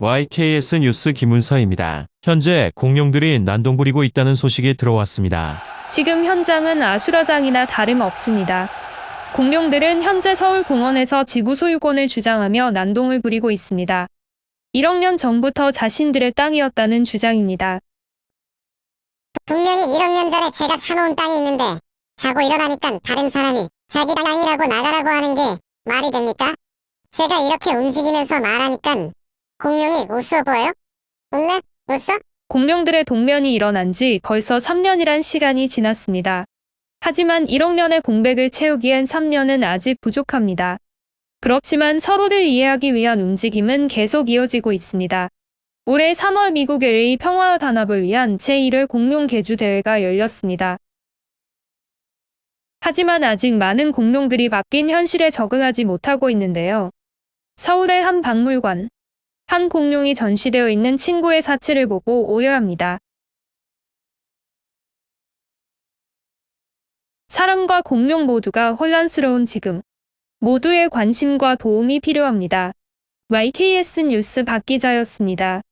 YKS 뉴스 김은서입니다. 현재 공룡들이 난동 부리고 있다는 소식이 들어왔습니다. 지금 현장은 아수라장이나 다름없습니다. 공룡들은 현재 서울 공원에서 지구 소유권을 주장하며 난동을 부리고 있습니다. 1억 년 전부터 자신들의 땅이었다는 주장입니다. 분명히 1억 년 전에 제가 사놓은 땅이 있는데 자고 일어나니까 다른 사람이 자기 땅 아니라고 나가라고 하는 게 말이 됩니까? 제가 이렇게 움직이면서 말하니까 공룡이 우스워 보여요? 웃네? 웃어? 공룡들의 동면이 일어난 지 벌써 3년이란 시간이 지났습니다. 하지만 1억 년의 공백을 채우기엔 3년은 아직 부족합니다. 그렇지만 서로를 이해하기 위한 움직임은 계속 이어지고 있습니다. 올해 3월 미국 LA 평화 단합을 위한 제1회 공룡 개주 대회가 열렸습니다. 하지만 아직 많은 공룡들이 바뀐 현실에 적응하지 못하고 있는데요. 서울의 한 박물관. 한 공룡이 전시되어 있는 친구의 사체를 보고 오열합니다. 사람과 공룡 모두가 혼란스러운 지금. 모두의 관심과 도움이 필요합니다. YKS 뉴스 박 기자였습니다.